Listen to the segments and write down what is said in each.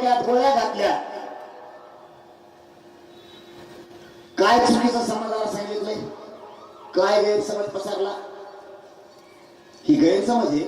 डोक्यात गोळ्या घातल्या. काय चुकीचं समाजाला सांगितलंय? काय गैरसमज पसरला? ही गैरसमज आहे.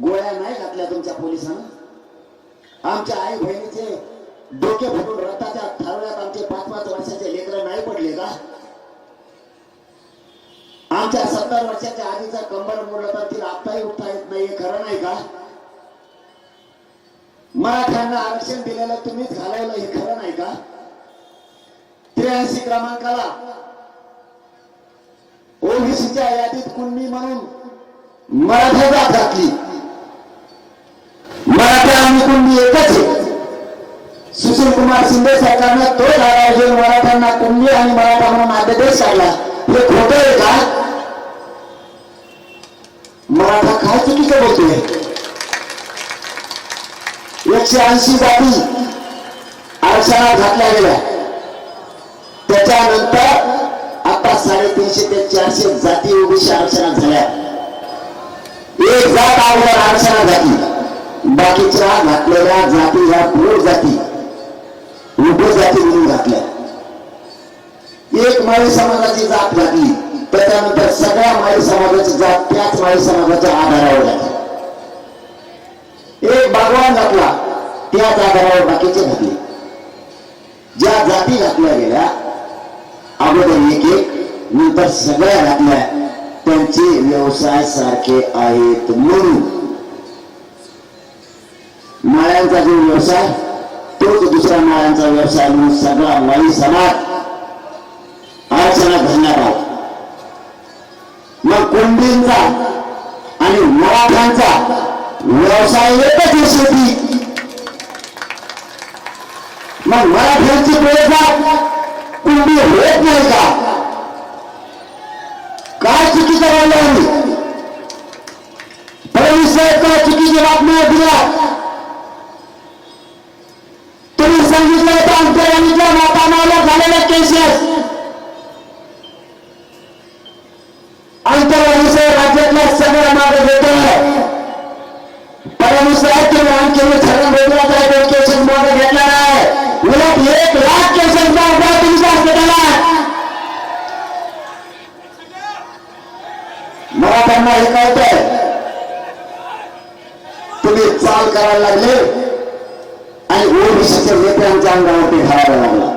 गोळ्या नाही घातल्या तुमच्या पोलिसांना. आमच्या आई बहिणीचे डोके फुटून रथाच्या ठरवल्यात आमचे पाच पाच वर्षाचे लेकर नाही पडले का? आमच्या सत्तर वर्षाच्या आधीचा कंबर मोडला तर तिला आत्ताही उठता येत नाही खरं नाही का? मराठ्यांना आरक्षण दिलेलं तुम्हीच घालवलं हे खरं नाही का? त्र्याऐंशी क्रमांकाला ओबीसीच्या यादीत कुणबी म्हणून मराठा जात. घातली मराठा आणि कुणबी एकच सुशील कुमार शिंदे सरकारनं तो धारा घेऊन मराठ्यांना कुणबी आणि मराठा म्हणून अध्यादेश काढला. हे खोटं आहे का? मराठा काय चुकीचं बोलतोय? एकशे ऐंशी जाती आरक्षणात घातल्या गेल्या. त्याच्यानंतर आता साडेतीनशे ते चारशे जाती ओबीसी आरक्षणात झाल्या. एक जात अगोदर आरक्षणात घातली. बाकीच्या घातलेल्या जाती ह्या पूर्ण जाती उपजाती म्हणून घातल्या. एक माळी समाजाची जात घातली. त्याच्यानंतर सगळ्या माळी समाजाची जात त्याच माळी समाजाच्या आधारावर घातली. एक भगवान घातला त्याच आधारावर बाकीचे घातले ज्या जाती घातल्या गेल्या अगोदर एक एक नंतर सगळ्या घातल्या त्यांचे व्यवसाय सारखे आहेत म्हणून. माळ्यांचा जो व्यवसाय तोच दुसऱ्या माळ्यांचा व्यवसाय म्हणून सगळा वाई समाज आरक्षणात घालणार आहोत. व्यवसाय एकच आहे शेती मग मराठ्यांची प्रयत्न कुंडी होत नाही का? काय चुकीचं राहिलं आम्ही? फडणवीस साहेब काय चुकीची बातम्या दिल्या? तुम्ही सांगितलं होतं अंतराणीच्या मातानाला झालेल्या केसेस करायला लागले. आणि ओबीसीच्या नेत्यांच्या अंगावरती घालायला लागला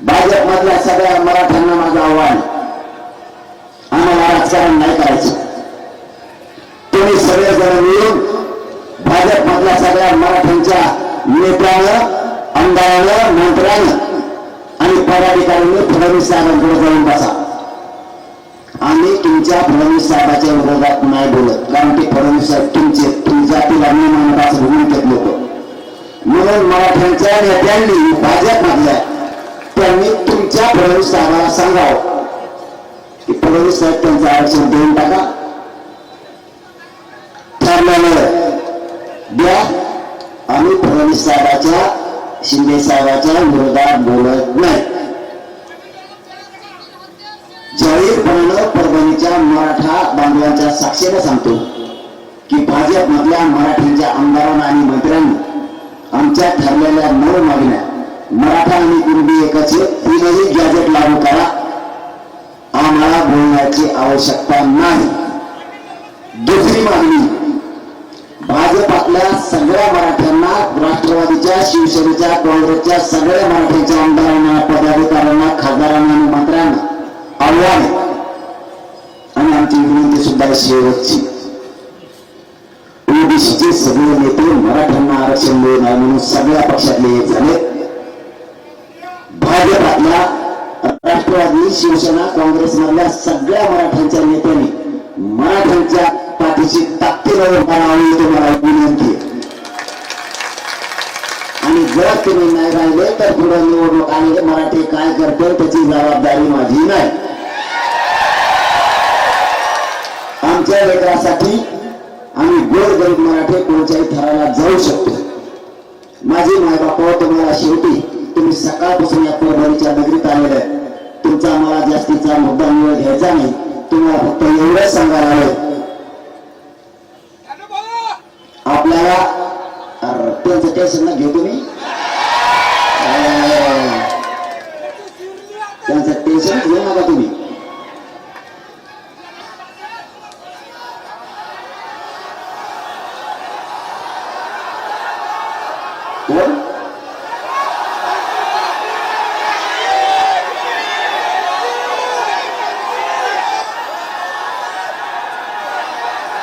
भाजप मधल्या सगळ्या मराठ्यांना माझं आव्हान. आम्हाला राजकारण नाही करायचं. तुम्ही सगळेजण मिळून भाजप मधल्या सगळ्या मराठ्यांच्या नेत्यानं आमदारानं मंत्र्यानं आणि पदाधिकाऱ्यांनी फडणवीस साहेबांकडे जाऊन बसा. आम्ही तुमच्या फडणवीस साहेबाच्या विरोधात नाही बोलत कारण ते फडणवीस साहेब तुमचे तुमच्या जातीला मी म्हणत असं भूमिकेत लोक म्हणून मराठ्यांच्या नेत्यांनी भाजप मधल्या त्यांनी तुमच्या फडणवीस साहेबाला सांगावं. की फडणवीस साहेब त्यांचं आरक्षण देऊन टाका. ठरलेलं द्या. आम्ही फडणवीस साहेबाच्या शिंदे साहेबाच्या विरोधात बोलत नाही. जाहीरपणानं परभणीच्या मराठा बांधवांच्या साक्षीने सांगतो. की भाजप मधल्या आमदारांना आणि मंत्र्यांनी आमच्या ठरलेल्या नऊ मागण्या मराठा आणि कुणबी एकाचे तीनही गॅजेट लागू करा. आम्हाला बोलण्याची आवश्यकता नाही. दुसरी मागणी भाजपातल्या सगळ्या मराठ्यांना राष्ट्रवादीच्या शिवसेनेच्या काँग्रेसच्या सगळ्या मराठ्यांच्या आमदारांना पदाधिकाऱ्यांना खासदारांना आणि मंत्र्यांना आव्हान आणि आमची विनंती सुद्धा शेवटची. सगळ्या झाले भाजपातल्या राष्ट्रवादी शिवसेना काँग्रेस मधल्या सगळ्या मराठ्यांच्या नेत्यांनी मराठ्यांच्या पाठीशी ताकदीनं करावी तुम्हाला विनंती आणि जर तुम्ही नाही राहिले तर पुढे निवडणूक आली मराठी काय करते त्याची जबाबदारी माझी नाही. आमच्या लेकरासाठी आम्ही गोर गरीब मराठी कोणत्याही थराला जाऊ शकतो. माझी मायबापावर तुम्हाला शेवटी तुम्ही सकाळपासून या परभणीच्या नगरीत आलेले आहे. तुमचा मला जास्तीचा मुद्दा निवड घ्यायचा नाही. तुम्हाला फक्त एवढंच सांगायला हवं. आपल्याला अर, त्यांचं टेन्शन ना घेऊ तुम्ही? त्यांचं टेन्शन घेऊ नका तुम्ही कोण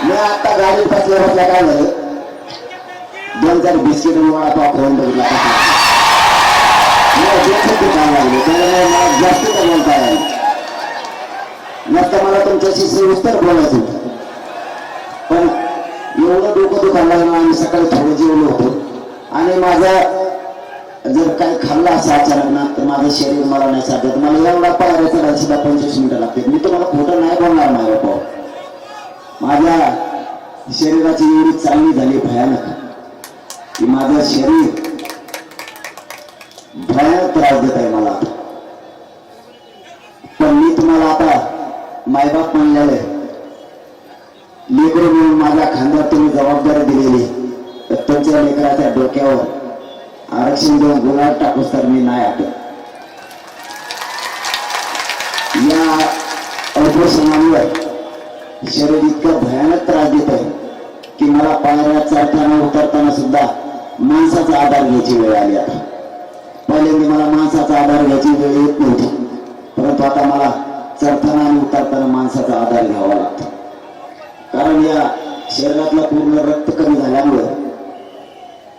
मी आता गाडीत बसल्या काय झालं दोन चार बिस्किट आणि वडापाव खाऊन बघितला मला डोकं दुखायला त्यामुळे मला जास्त काय बोलता आलं नाही. नसतं मला तुमच्याशी सविस्तर बोलायचं होतं. पण एवढं डोकं दुखायला लागलं आणि सकाळी थोडं जेवलो होतो. आणि माझं जर काही खाल्लं असं अचानक ना तर माझं शरीर मला नाही साधत मला एवढा पायऱ्या चढायला सुद्धा पंचवीस मिनिटं लागते मी तुम्हाला खोटं नाही बोलणार माझ्या बाबा माझ्या शरीराची एवढी चांगली झाली भयानक. की माझं शरीर भयानक त्रास देत आहे मला. पण मी तुम्हाला आता मायबाप म्हणलेलं आहे. लेकरू म्हणून माझ्या खांद्यावर तुम्ही जबाबदारी दिलेली तर त्यांच्या लेकराच्या डोक्यावर आरक्षण देऊन गुन्हा टाकूस तर मी नाही आटत या उपोषणामुळे शरीर इतकं भयानक त्रास देत आहे. की मला पायऱ्या चढताना उतरताना सुद्धा माणसाचा आधार घ्यायची वेळ आली आता. पहिल्यांदा मला माणसाचा आधार घ्यायची वेळ येत नव्हती. परंतु आता मला चढताना आणि उतरताना माणसाचा आधार घ्यावा लागतो. कारण या शरीरातलं पूर्ण रक्त कमी झाल्यामुळं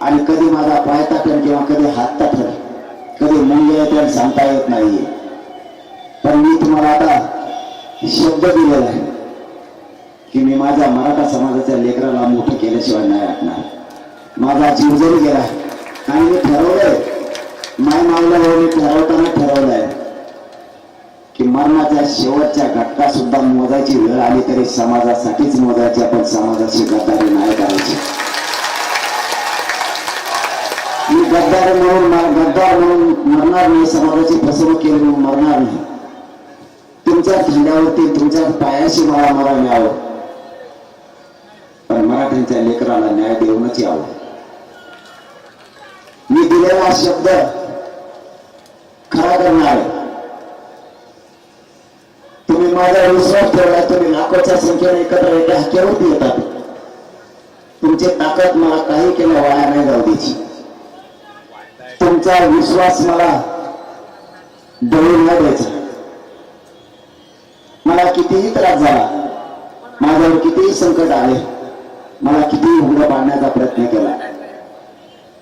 आणि कधी माझा पाय टाकेल किंवा कधी हात टाकेल कधी मुंग्या येते सांगता येत नाहीये. पण मी तुम्हाला आता शब्द दिलेला आहे. की मी माझ्या मराठा समाजाच्या लेकराला मोठं केल्याशिवाय नाही वाटणार माझा जीव जरी गेला आणि मी ठरवलंय माय मावल्यावर मी ठरवताना ठरवलंय की मरणाच्या शेवटच्या घटका सुद्धा मोजायची वेळ आली तरी समाजासाठीच मोजायची आपण समाजाची गद्दारी नाही करायची. मी गद्दार म्हणून मला गद्दार म्हणून मरणार नाही समाजाची फसवणूक केली म्हणून मरणार नाही. तुमच्या खांद्यावरती तुमच्या पायाशी मला मला मिळावं. पण लेकराला न्याय देऊनच यावं. मी दिलेला शब्द खरा करणार. आहे तुम्ही माझा विश्वास ठेवला तुम्ही लाखोच्या संख्येने एकत्र एका हक्यावरती येतात तुमची ताकद मला काही केलं वाया नाही जाऊ द्यायची. तुमचा विश्वास मला डळून न द्यायचा. मला कितीही त्रास झाला माझ्यावर कितीही संकट आले मला कितीही हुंड पाडण्याचा प्रयत्न केला.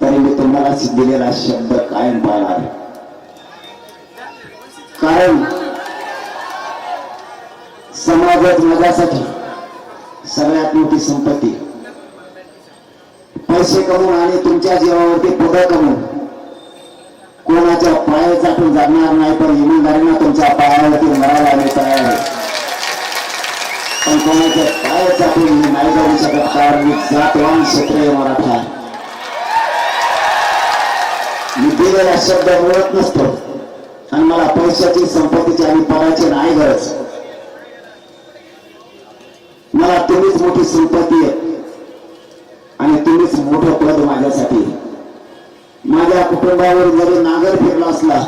तरी मी तुम्हाला दिलेला शब्द कायम पाळणार कारण समाजात माझ्यासाठी सगळ्यात मोठी संपत्ती. पैसे कमवून आणि तुमच्या जीवावरती पुढं कमवून कोणाच्या पायाचा चाटून जाणार नाही पण इमानदारीनं तुमच्या पायावरती मरायला मी तयार आहे. पण कोणाच्या पाया चाटून मी नाही जाऊ शकत कारण मी जातवान क्षेत्रीय मराठा आहे. मी दिलेला शब्द मिळत नसतो. आणि मला पैशाची संपत्तीची आणि पदाची नाही गरज. मला तुम्हीच मोठी संपत्ती आहे. आणि तुम्हीच मोठं पद माझ्यासाठी माझ्या कुटुंबावर जरी नागर फिरला असला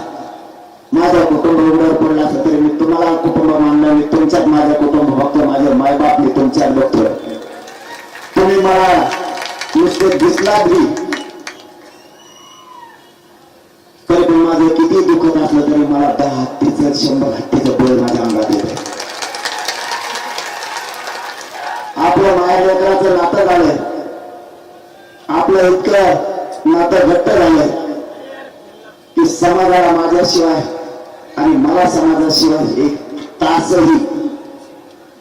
माझ्या कुटुंब उघड्यावर पडला असं तरी मी तुम्हाला कुटुंब मानलं मी तुमच्यात माझं कुटुंब बघतो माझे मायबाप मी तुमच्यात बघतो तुम्ही मला नुसते दिसला बी. तरी पण माझं किती दुखत असलं तरी मला दहा हत्तीचं शंभर हत्तीचं बळ माझ्या अंगात येत आपल्या माया लेकराचं नातं झालंय. आपलं इतकं नातं घट्ट झालंय. की समाजाला माझ्याशिवाय आणि मला समाजाशिवाय एक तासही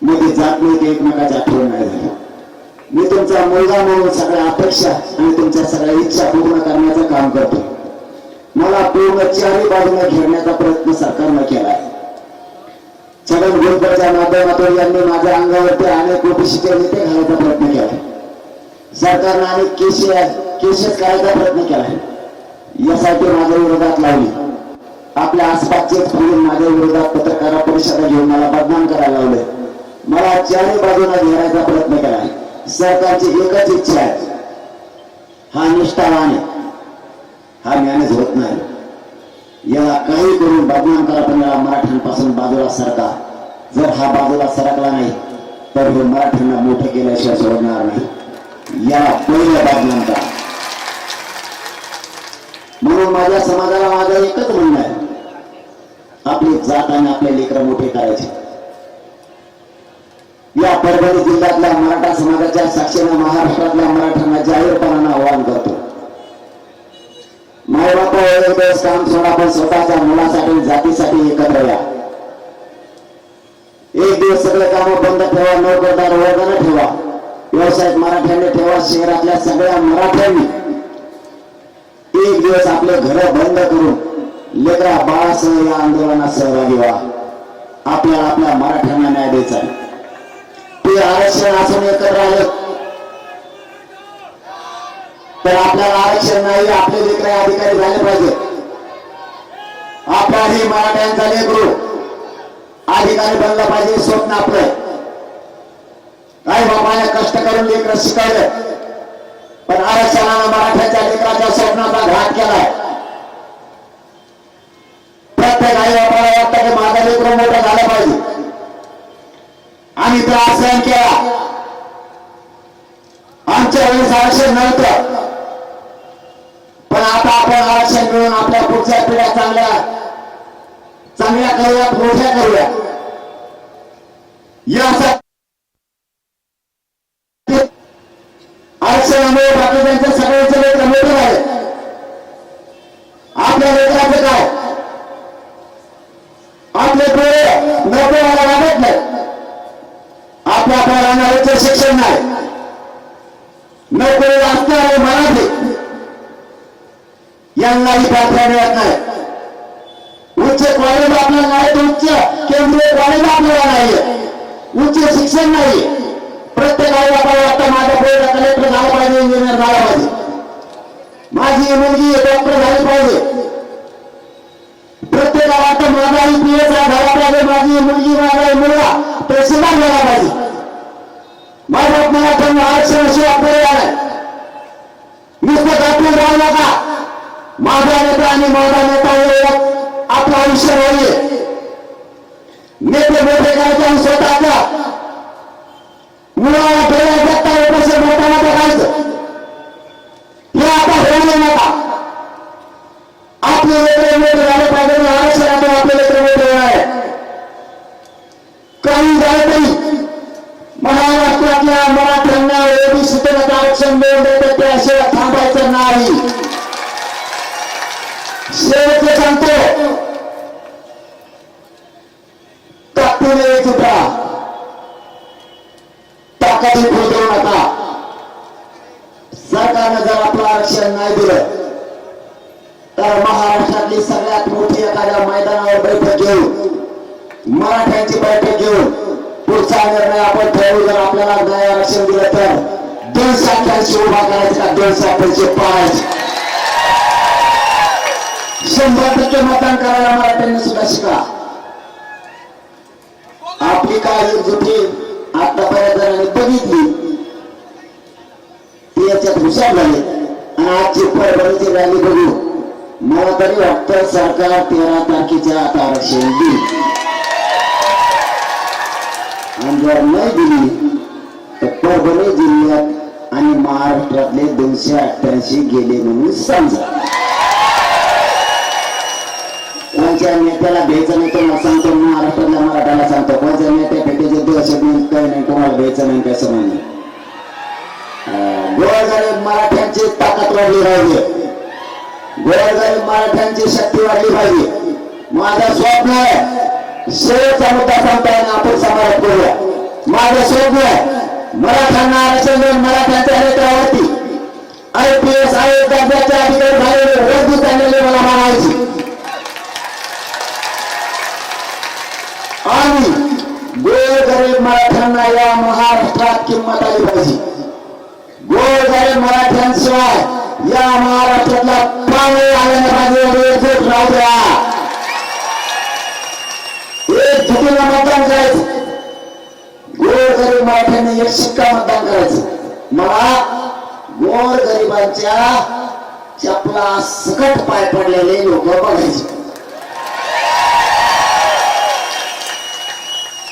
मध्ये जात नाही की एकमेकाची आठवण नाही झाली मी तुमचा मुलगा म्हणून सगळ्या अपेक्षा आणि तुमच्या सगळ्या इच्छा पूर्ण करण्याचं काम करतो. मला पूर्ण चारही बाजूने घेण्याचा प्रयत्न सरकारनं केला आहे छगन भुजबळच्या माध्यमातून यांनी माझ्या अंगावरती अनेक ओबीसीचे नेते घालायचा प्रयत्न केला सरकारनं अनेक केसे केसेस करायचा प्रयत्न केलाय. यासाठी माझ्या विरोधात लावली. आपल्या आसपासचेच फिरून माझ्या विरोधात पत्रकार परिषदा घेऊन मला बदनाम करायला लावले. मला चारही बाजूला घेरायचा प्रयत्न केला. सरकारची एकच इच्छा आहे. हा निष्ठावान आहे. हा मॅनेज होत नाही. याला काही करून बदनाम करा पण याला मराठ्यांपासून बाजूला सरका. जर हा बाजूला सरकला नाही तर हे मराठ्यांना मोठं केल्याशिवाय सोडणार नाही. याला पहिलं बदनाम करा. म्हणून माझ्या समाजाला माझं एकच म्हणणं आहे. आपली जात आणि आपले लेकर मोठे करायचे. या परभणी जिल्ह्यातल्या मराठा समाजाच्या साक्षीनं महाराष्ट्रातल्या मराठ्यांना जाहीरपणानं आवाहन करतो. माय एक दिवस काम सोडा पण स्वतःच्या मुलासाठी जातीसाठी एकत्र या. एक दिवस सगळे काम बंद ठेवा नोकरदार वर्गाने ठेवा. व्यवसायात मराठ्यांनी ठेवा शहरातल्या सगळ्या मराठ्यांनी. एक दिवस आपले घर बंद करून लेकरा बाळासह या आंदोलनात सहभागी व्हा. आपल्याला आपल्या मराठ्यांना न्याय द्यायचा आहे. ते आरक्षण असून एकत्र आले. तर आपल्याला आरक्षण नाही आपले लेकर अधिकारी झाले पाहिजे. आपलाही मराठ्यांचा लेकरू अधिकारी बनला पाहिजे स्वप्न आपलं काय बाबा कष्ट करून लेकर शिकायचं पण आरक्षणानं मराठ्याच्या लेकराच्या स्वप्नाचा घात केलाय. प्रत्येक आई बाबाला वाटतं की माझा लेकर मोठा झाला पाहिजे. आणि तो आसन केला आमच्या वेळेस आरक्षण नव्हतं. पण आता आपण आरक्षण मिळून आपल्या पुढच्या पिढ्या चांगल्या चांगल्या करूया मोठ्या करूया यासाठी आरक्षणामुळे बाकीच्यांचे सगळ्यांचे लेकर मोठे झाले. आपल्या लेकराचं काय? आपले डोळे नोकरीला वागत नाही आपल्या पोरांना उच्च शिक्षण नाही. नोकरी असणारे मराठी यांनाही पात्र मिळत नाही. उच्च कॉलेज आपल्याला नाही तर उच्च केंद्रीय कॉलेज आपल्याला नाही उच्च शिक्षण नाही प्रत्येक आई बाबा वाटतं माझा पोरगा कलेक्टर झाला पाहिजे इंजिनियर झाला पाहिजे. माझी मुलगी डॉक्टर झाली पाहिजे. प्रत्येकाला वाटतं माझा पीएस झाला पाहिजे माझी मुलगी माझा मुलगा. तहसीलदार झाला पाहिजे. माझ्या मला त्यांना आरक्षणाशिवाय पर्याय नाही नुसतं दाखवून राहू नका. माझा नेता आणि माझा नेता हे आपलं आयुष्य नाहीये. नेते मोठे करायचे आणि स्वतःचा आरक्षण दोनशे अठ्ठ्याऐंशी उभा करायचं दोनशे अठ्ठ्याऐंशी पाळायचे शंभर टक्के मतदान करायला मराठ्यांनी सुद्धा शिका आपली काय एकजुटी आतापर्यंत जणांनी बघितली ती याच्यात हुशार झाली आणि आजची परभणीची रॅली बघू मला तरी वाटतं सरकार तेरा तारखेच्या आता आरक्षण देईल आणि जर नाही दिली परभणी जिल्ह्यात आणि महाराष्ट्रातले दोनशे अठ्ठ्याऐंशी गेले म्हणून समजा. कोणत्या नेत्याला घ्यायचं नाही तुम्हाला सांगतो महाराष्ट्रातल्या मराठ्याला सांगतो. कोणत्या नेत्या भेटीचे दोष काही नाही तुम्हाला घ्यायचं नाही काय समज गोळगरीब मराठ्यांची ताकद वाढली पाहिजे. गोळगरीब मराठ्यांची शक्ती वाढली पाहिजे. माझं स्वप्न आहे शेवटचा मुद्दा सांगताय आपण समारोप करूया माझं स्वप्न आहे मराठ्यांना आरक्षण देऊन मराठ्यांच्या नेत्यावरती I P S I S दर्जाचे अधिकारी झालेले वर्दी झालेले मला म्हणायचे आणि गोरगरीब मराठ्यांना या महाराष्ट्रात किंमत आली पाहिजे. गोरगरीब मराठ्यांशिवाय या महाराष्ट्रातला पाणी आल्याने पाहिजे एकजूट राहू द्या. एक झुकीला मतदान जायचं गोर गोरगरीब मराठ्यांनी एक शिक्का मतदान करायचं मला गोर गरिबांच्या चपला सकट पाय पडलेले लोक बघायचे.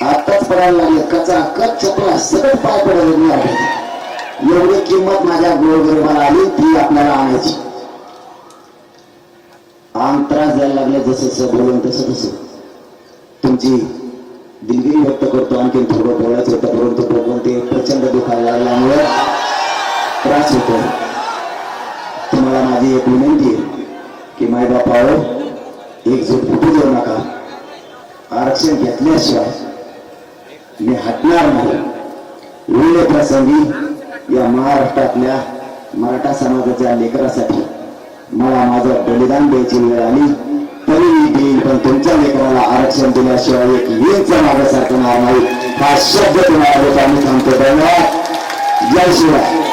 आताच पडायला लागले. कचा कच चपला सकट पाय पडलेले मी एवढी किंमत माझ्या गोरगरिबाला आली ती आपल्याला आणायची. आम त्रास द्यायला लागले जसं जसं बोलून तसं तसं. तुमची दिलगिरी व्यक्त करतो. आणखी थोडं बोलायचं होतं परंतु बघून ते प्रचंड दुखायला लागल्यामुळे त्रास होतो. तुम्हाला माझी एक विनंती आहे की माय एक एकजूट फुटू देऊ नका. आरक्षण घेतल्याशिवाय मी हटणार नाही. वेळ प्रसंगी या महाराष्ट्रातल्या मराठा समाजाच्या लेकरासाठी मला माझं बलिदान द्यायची वेळ आली. देईल पण तुमच्या लेकराला आरक्षण दिल्याशिवाय एक वेळच मागे सारखणार नाही. हा शब्द तुम्हाला आम्ही थांबतो. धन्यवाद. जय शिवाय